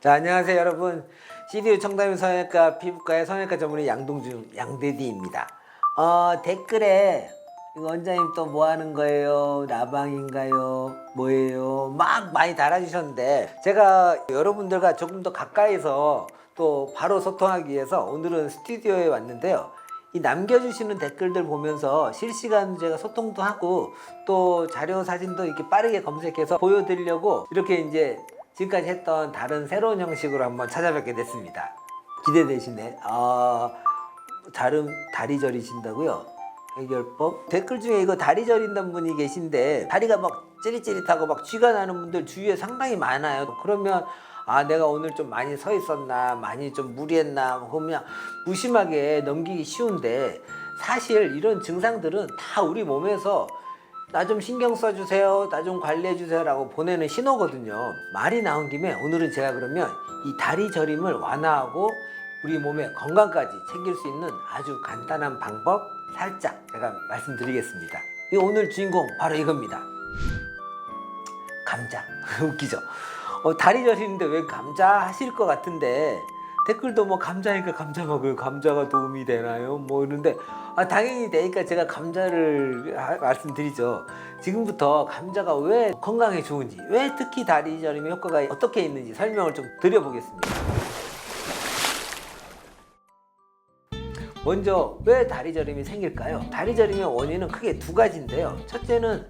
자 안녕하세요 여러분. CDU 청담인 성형외과 피부과의 성형외과 전문의 양동준 양대디입니다. 어 댓글에 원장님 또 뭐 하는 거예요? 라방인가요? 뭐예요? 막 많이 달아주셨는데 제가 여러분들과 조금 더 가까이서 또 바로 소통하기 위해서 오늘은 스튜디오에 왔는데요. 이 남겨주시는 댓글들 보면서 실시간 제가 소통도 하고 또 자료 사진도 이렇게 빠르게 검색해서 보여드리려고 이렇게 이제 지금까지 했던 다른 새로운 형식으로 한번 찾아뵙게 됐습니다. 기대되시네. 아, 자름 다리 저리신다고요? 해결법? 댓글 중에 이거 다리 저린다는 분이 계신데 다리가 막 찌릿찌릿하고 막 쥐가 나는 분들 주위에 상당히 많아요. 그러면 아 내가 오늘 좀 많이 서 있었나 많이 좀 무리했나 뭐 그냥 무심하게 넘기기 쉬운데 사실 이런 증상들은 다 우리 몸에서 나 좀 신경 써주세요, 나 좀 관리해주세요 라고 보내는 신호거든요. 말이 나온 김에 오늘은 제가 그러면 이 다리 저림을 완화하고 우리 몸의 건강까지 챙길 수 있는 아주 간단한 방법 살짝 제가 말씀드리겠습니다. 이 오늘 주인공 바로 이겁니다. 감자. 웃기죠? 어, 다리 저리는데 왜 감자 하실 것 같은데 댓글도 뭐 감자니까 감자 먹어요. 감자가 도움이 되나요? 뭐 이런데 아, 당연히 되니까 제가 감자를 하- 말씀드리죠. 지금부터 감자가 왜 건강에 좋은지, 왜 특히 다리 저림의 효과가 어떻게 있는지 설명을 좀 드려보겠습니다. 먼저 왜 다리 저림이 생길까요? 다리 저림의 원인은 크게 두 가지인데요. 첫째는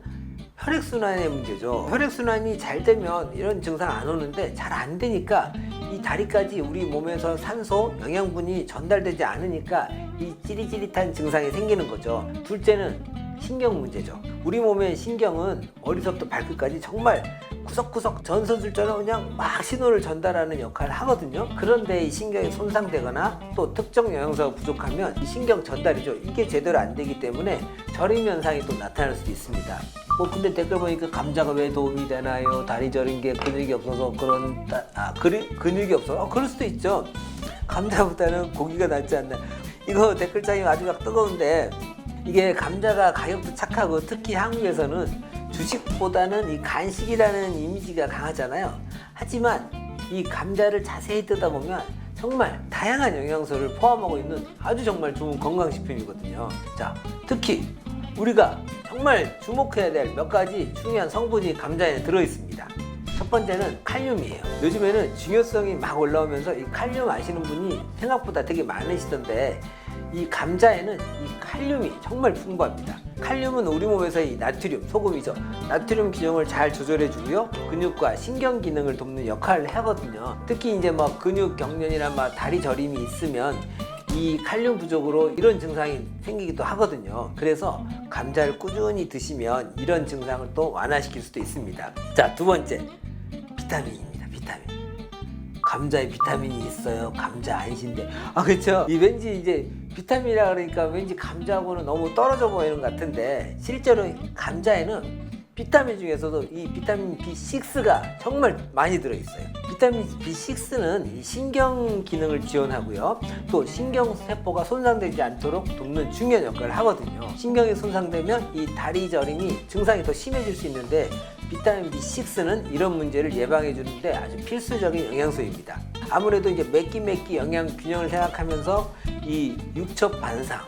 혈액순환의 문제죠. 혈액순환이 잘 되면 이런 증상 안 오는데 잘 안 되니까 이 다리까지 우리 몸에서 산소, 영양분이 전달되지 않으니까 이 찌릿찌릿한 증상이 생기는 거죠. 둘째는 신경 문제죠. 우리 몸의 신경은 머리서부터 발끝까지 정말 구석구석 전선술처럼 그냥 막 신호를 전달하는 역할을 하거든요. 그런데 이 신경이 손상되거나 또 특정 영양소가 부족하면 이 신경 전달이죠. 이게 제대로 안 되기 때문에 저림 현상이 또 나타날 수도 있습니다. 뭐 근데 댓글 보니까 감자가 왜 도움이 되나요? 다리 저린 게 근육이 없어서 그런 따- 아 근육 근육이 없어. 어, 그럴 수도 있죠. 감자보다는 고기가 낫지 않나. 이거 댓글장이 아주 막 뜨거운데 이게 감자가 가격도 착하고 특히 한국에서는 주식보다는 이 간식이라는 이미지가 강하잖아요. 하지만 이 감자를 자세히 뜯다 보면 정말 다양한 영양소를 포함하고 있는 아주 정말 좋은 건강식품이거든요. 자, 특히 우리가 정말 주목해야 될 몇 가지 중요한 성분이 감자에 들어 있습니다. 첫 번째는 칼륨이에요. 요즘에는 중요성이 막 올라오면서 이 칼륨 아시는 분이 생각보다 되게 많으시던데 이 감자에는 이 칼륨이 정말 풍부합니다. 칼륨은 우리 몸에서 이 나트륨, 소금이죠. 나트륨 기능을 잘 조절해 주고요. 근육과 신경 기능을 돕는 역할을 하거든요. 특히 이제 뭐 근육 경련이나 막 다리 저림이 있으면 이 칼륨 부족으로 이런 증상이 생기기도 하거든요. 그래서 감자를 꾸준히 드시면 이런 증상을 또 완화시킬 수도 있습니다. 자, 두 번째. 비타민입니다. 비타민. 감자에 비타민이 있어요. 감자 아니신데. 아, 그렇죠. 이 왠지 이제 비타민이라 그러니까 왠지 감자하고는 너무 떨어져 보이는 것 같은데 실제로 감자에는 비타민 중에서도 이 비타민 B6가 정말 많이 들어있어요. 비타민 B6는 이 신경 기능을 지원하고요. 또 신경 세포가 손상되지 않도록 돕는 중요한 역할을 하거든요. 신경이 손상되면 이 다리 저림이 증상이 더 심해질 수 있는데 비타민 B6는 이런 문제를 예방해 주는데 아주 필수적인 영양소입니다. 아무래도 이제 맵기 맵기 영양 균형을 생각하면서 이 육첩 반상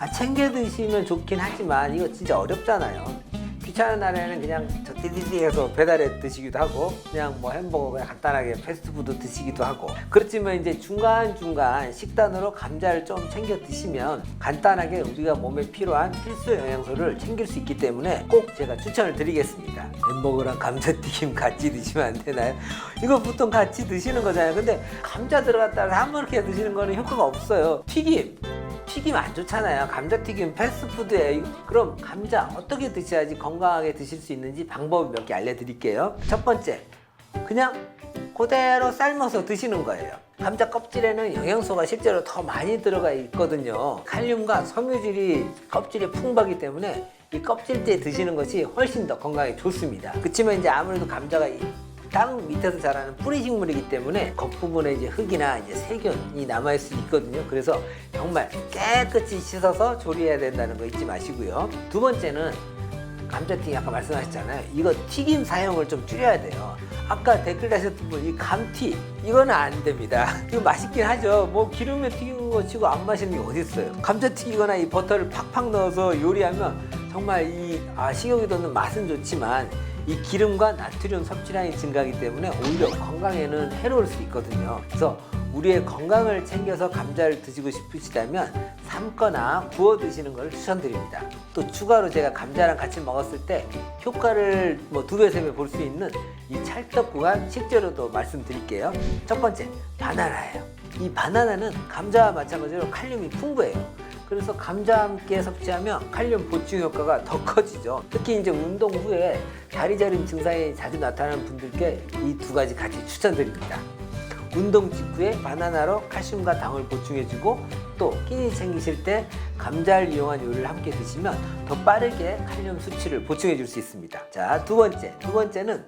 아, 챙겨 드시면 좋긴 하지만 이거 진짜 어렵잖아요. 귀찮은 날에는 그냥 저 띠디디 해서 배달해 드시기도 하고 그냥 뭐 햄버거 그냥 간단하게 패스트푸드 드시기도 하고. 그렇지만 이제 중간중간 식단으로 감자를 좀 챙겨 드시면 간단하게 우리가 몸에 필요한 필수 영양소를 챙길 수 있기 때문에 꼭 제가 추천을 드리겠습니다. 햄버거랑 감자튀김 같이 드시면 안 되나요? 이거 보통 같이 드시는 거잖아요. 근데 감자 들어갔다가 한번렇게 드시는 거는 효과가 없어요. 튀김 튀김 안 좋잖아요. 감자튀김 패스트푸드에 그럼 감자 어떻게 드셔야지 건강하게 드실 수 있는지 방법 몇개 알려드릴게요. 첫 번째, 그냥 그대로 삶아서 드시는 거예요. 감자 껍질에는 영양소가 실제로 더 많이 들어가 있거든요. 칼륨과 섬유질이 껍질에 풍부하기 때문에 이 껍질째 드시는 것이 훨씬 더 건강에 좋습니다. 그렇지만 이제 아무래도 감자가 이 땅 밑에서 자라는 뿌리 식물이기 때문에 겉부분에 이제 흙이나 이제 세균이 남아있을 수 있거든요. 그래서 정말 깨끗이 씻어서 조리해야 된다는 거 잊지 마시고요. 두 번째는 감자튀김 아까 말씀하셨잖아요. 이거 튀김 사용을 좀 줄여야 돼요. 아까 댓글 다셨던 분 이 감튀 이거는 안 됩니다. 이거 맛있긴 하죠. 뭐 기름에 튀긴 거 치고 안 맛있는 게 어디 있어요? 감자튀기거나 이 버터를 팍팍 넣어서 요리하면 정말 이 아, 식욕이 돋는 맛은 좋지만 이 기름과 나트륨 섭취량이 증가하기 때문에 오히려 건강에는 해로울 수 있거든요. 그래서 우리의 건강을 챙겨서 감자를 드시고 싶으시다면 삶거나 구워 드시는 걸 추천드립니다. 또 추가로 제가 감자랑 같이 먹었을 때 효과를 뭐 두 배, 세 배 볼 수 있는 이 찰떡구간 식재료도 말씀드릴게요. 첫 번째, 바나나예요. 이 바나나는 감자와 마찬가지로 칼륨이 풍부해요. 그래서 감자와 함께 섭취하면 칼륨 보충 효과가 더 커지죠. 특히 이제 운동 후에 다리 저림 증상이 자주 나타나는 분들께 이 두 가지 같이 추천드립니다. 운동 직후에 바나나로 칼슘과 당을 보충해주고 또 끼니 챙기실 때 감자를 이용한 요리를 함께 드시면 더 빠르게 칼륨 수치를 보충해 줄 수 있습니다. 자, 두 번째. 두 번째는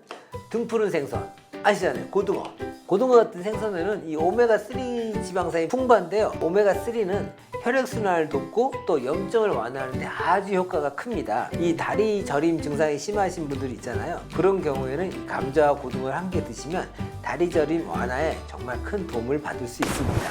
등푸른 생선. 아시잖아요. 고등어. 고등어 같은 생선에는 이 오메가3 지방산이 풍부한데요. 오메가3는 혈액순환을 돕고 또 염증을 완화하는데 아주 효과가 큽니다. 이 다리 저림 증상이 심하신 분들 있잖아요. 그런 경우에는 이 감자와 고등어를 함께 드시면 다리 저림 완화에 정말 큰 도움을 받을 수 있습니다.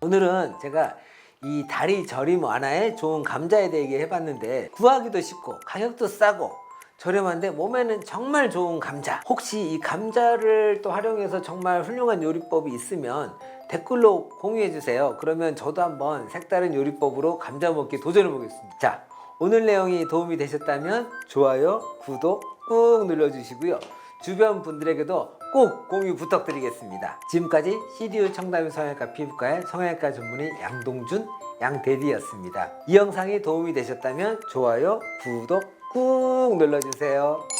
오늘은 제가 이 다리 저림 완화에 좋은 감자에 대해 해봤는데 구하기도 쉽고 가격도 싸고 저렴한데 몸에는 정말 좋은 감자. 혹시 이 감자를 또 활용해서 정말 훌륭한 요리법이 있으면 댓글로 공유해 주세요. 그러면 저도 한번 색다른 요리법으로 감자 먹기 도전해 보겠습니다. 자, 오늘 내용이 도움이 되셨다면 좋아요, 구독 꾹 눌러주시고요. 주변 분들에게도 꼭 공유 부탁드리겠습니다. 지금까지 CDU 청담 성형외과 피부과의 성형외과 전문의 양동준 양대디였습니다. 이 영상이 도움이 되셨다면 좋아요, 구독 꾹 눌러주세요.